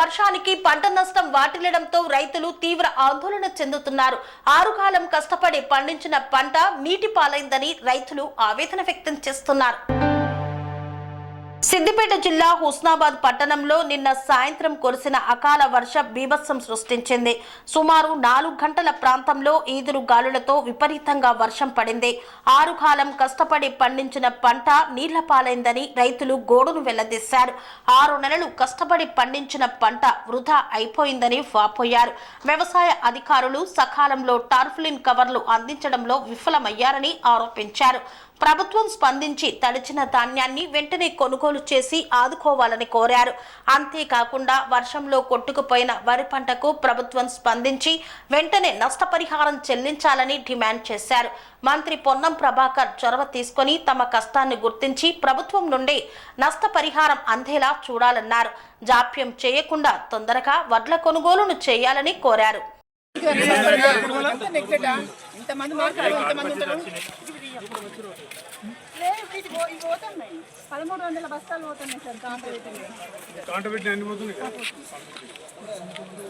వర్షానికి పంట నష్టం వాటిల్లడంతో రైతులు తీవ్ర ఆందోళన చెందుతున్నారు. ఆరుకాలం కష్టపడి పండించిన పంట నీటి పాలైందని రైతులు ఆవేదన వ్యక్తం చేస్తున్నారు. సిద్దిపేట జిల్లా హుస్నాబాద్ పట్టణంలో నిన్న సాయంత్రం కురిసిన అకాల వర్ష బీభత్సం సృష్టించింది. సుమారు నాలుగు గంటల ప్రాంతంలో ఈదురు గాలులతో విపరీతంగా వర్షం పడింది. ఆరు కాలం కష్టపడి పండించిన పంట నీళ్ళ పాలైందని రైతులు గోడును వెళ్ళదీశారు ఆరు నెలలు కష్టపడి పండించిన పంట వృధా అయిపోయిందని వాపోయారు. వ్యవసాయ అధికారులు సకాలంలో టార్ఫ్లిన్ కవర్లు అందించడంలో విఫలమయ్యారని ఆరోపించారు. ప్రభుత్వం స్పందించి తడిచిన ధాన్యాన్ని వెంటనే కొనుగోలు చేసి ఆదుకోవాలని కోరారు. అంతేకాకుండా వర్షంలో కొట్టుకుపోయిన వరి పంటకు ప్రభుత్వం స్పందించి వెంటనే నష్టపరిహారం చెల్లించాలని డిమాండ్ చేశారు. మంత్రి పొన్నం ప్రభాకర్ చొరవ తీసుకొని తమ కష్టాన్ని గుర్తించి ప్రభుత్వం నుండి నష్టపరిహారం అందేలా చూడాలన్నారు. జాప్యం చేయకుండా తొందరగా వడ్ల కొనుగోలును చేయాలని కోరారు. ఇంతమంది ఇంతమంది ఉంటారు పోతున్నాయి పదమూడు వందల బస్తాలు పోతున్నాయి సార్ కాంట ఎన్ని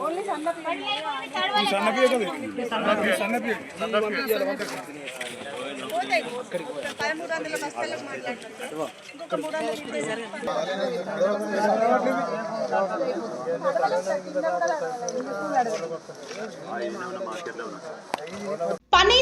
ఓన్లీ పదమూడు వందల బస్తాలకు ఇంకొక మూడు